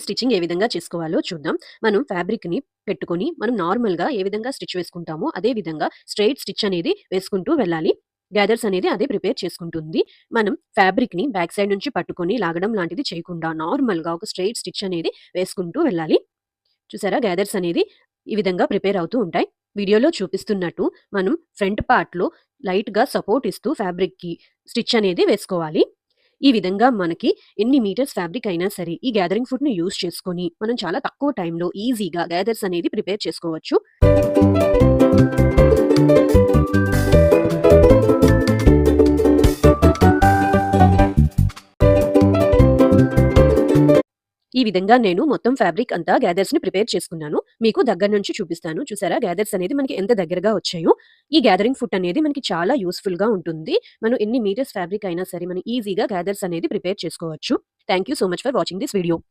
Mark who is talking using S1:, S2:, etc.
S1: Stitching ఏ విధంగా చేసుకోవాలో చూద్దాం. మనం ఫ్యాబ్రిక్‌ని పెట్టుకొని, మనం నార్మల్‌గా ఏ విధంగా స్టిచ్ వేసుకుంటామో, అదే విధంగా స్ట్రెయిట్ స్టిచ్ అనేది వేసుకుంటూ వెళ్ళాలి. గ్యాదర్స్ అనేది అదే ప్రిపేర్ చేసుకుంటుంది. మనం ఫ్యాబ్రిక్‌ని బ్యాక్ సైడ్ నుంచి పట్టుకొని లాగడం లాంటిది చేయకుండా, నార్మల్‌గా ఒక స్ట్రెయిట్ స్టిచ్ అనేది వేసుకుంటూ వెళ్ళాలి. చూసారా? గ్యాదర్స్ అనేది ఈ విధంగా ప్రిపేర్ అవుతూ ఉంటాయి. వీడియోలో చూపిస్తున్నట్టు మనం ఫ్రంట్ పార్ట్‌లో లైట్‌గా సపోర్ట్ ఇస్తూ ఫ్యాబ్రిక్‌కి స్టిచ్ అనేది వేసుకోవాలి. ఈ విధంగా మనకి ఎన్ని మీటర్స్ ఫ్యాబ్రిక్ అయినా సరే, ఈ గ్యాదరింగ్ ఫుట్‌ని యూజ్ చేసుకొని, మనం చాలా తక్కువ టైంలో ఈజీగా గ్యాదర్స్ అనేది ప్రిపేర్ చేసుకోవచ్చు. ఈ విధంగా నేను మొత్తం ఫ్యాబ్రిక్ అంతా గ్యాదర్స్‌ని ప్రిపేర్ చేసుకున్నాను. మీకు దగ్గర నుంచి చూపిస్తాను. చూసారా? గ్యాదర్స్ అనేది మనకి ఎంత దగ్గరగా వచ్చాయో. ఈ గ్యాదరింగ్ ఫుట్ అనేది మనకి చాలా యూజ్‌ఫుల్‌గా ఉంటుంది. మనం ఎన్ని మీటర్స్ ఫ్యాబ్రిక్ అయినా సరే, మనం ఈజీగా గ్యాదర్స్ అనేది ప్రిపేర్ చేసుకోవచ్చు. Thank you so much for watching this video.